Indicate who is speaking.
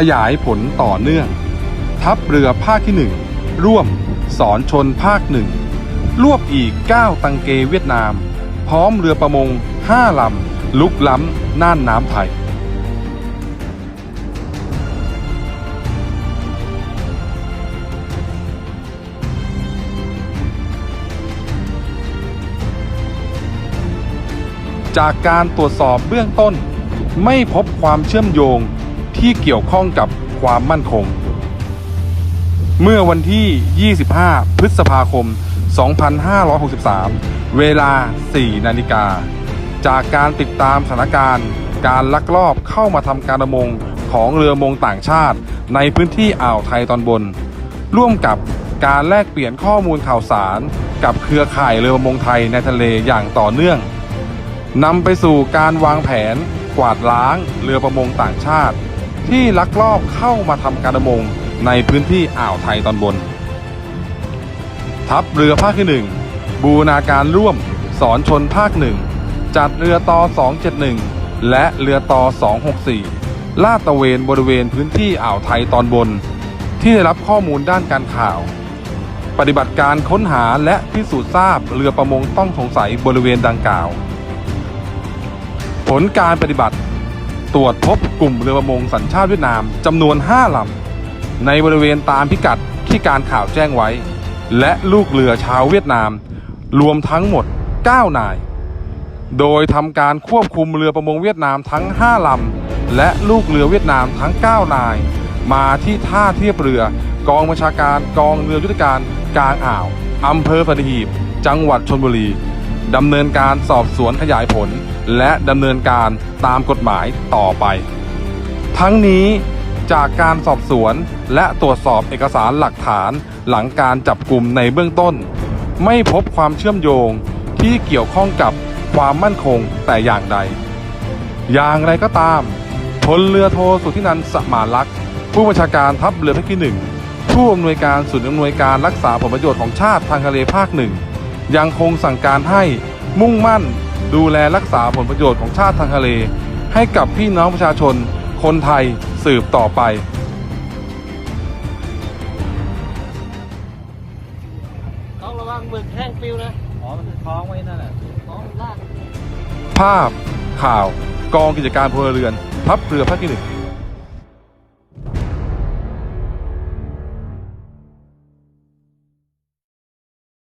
Speaker 1: ขยายผลต่อเนื่อง ทัพเรือภาคที่หนึ่งร่วมสอนชนภาคหนึ่งรวบอีก 9 ตังเกเวียดนาม พร้อมเรือประมง 5 ลำ ลุกล้ำ น่านน้ำไทย จากการตรวจสอบเบื้องต้น ไม่พบความเชื่อมโยง ที่เกี่ยวข้องกับความมั่นคง เมื่อวันที่ 25 พฤษภาคม 2563 เวลา 4 นาฬิกา จากการติดตามสถานการณ์ การลักลอบเข้ามาทำการประมงของเรือมงต่างชาติ ในพื้นที่อ่าวไทยตอนบน ร่วมกับการแลกเปลี่ยนข้อมูลข่าวสาร กับเครือข่ายเรือประมงไทยในทะเลอย่างต่อเนื่องนำไปสู่การวางแผน กวาดล้างเรือประมงต่างชาติ ที่ลักลอบเข้ามาทำการประมงในพื้นที่อ่าวไทยตอนบน ทัพเรือภาคที่หนึ่งบูรณาการร่วมสอนชนภาคหนึ่งจัดเรือต่อ 271 และเรือต่อ 264 ลาดตระเวนบริเวณพื้นที่อ่าวไทยตอนบน ที่ได้รับข้อมูลด้านการข่าว ปฏิบัติการค้นหาและพิสูจน์ทราบเรือประมงต้องสงสัยบริเวณดังกล่าว ผลการปฏิบัติ ตรวจพบกลุ่มเรือประมงสัญชาติเวียดนามจำนวน 5ลำในบริเวณตามพิกัดที่การข่าวแจ้งไว้ และลูกเรือชาวเวียดนาม รวมทั้งหมด 9 นาย โดยทำการควบคุมเรือประมงเวียดนามทั้ง 5ลำและลูกเรือเวียดนามทั้ง 9 นาย มาที่ท่าเทียบเรือกองบัญชาการกองเรือยุทธการกลางอ่าวอำเภอสัตหีบ จังหวัดชนบุรีดำเนินการสอบสวนขยายผล และดำเนินการตามกฎหมายต่อไป ทั้งนี้จากการสอบสวนและตรวจสอบเอกสารหลักฐานหลังการจับกลุ่มในเบื้องต้น ไม่พบความเชื่อมโยงที่เกี่ยวข้องกับความมั่นคงแต่อย่างใด อย่างไรก็ตามพลเรือโทสุทธินันสมานลักษ์ผู้บัญชาการทัพเรือภาคที่หนึ่งผู้อำนวยการศูนย์อำนวยการรักษาผลประโยชน์ของชาติทางทะเลภาคหนึ่งยังคงสั่งการให้มุ่งมั่น ดูแลรักษาผลประโยชน์ของชาติทางทะเล ให้กับพี่น้องประชาชน คนไทยสืบต่อไป
Speaker 2: ต้องระวังหมึกแห้งฟิวนะ
Speaker 3: อ๋อมันคล้องไว้นั่นแหละ
Speaker 2: ท้องลาก
Speaker 1: ภาพข่าวกองกิจการพลเรือน ทัพเรือภาคที่หนึ่ง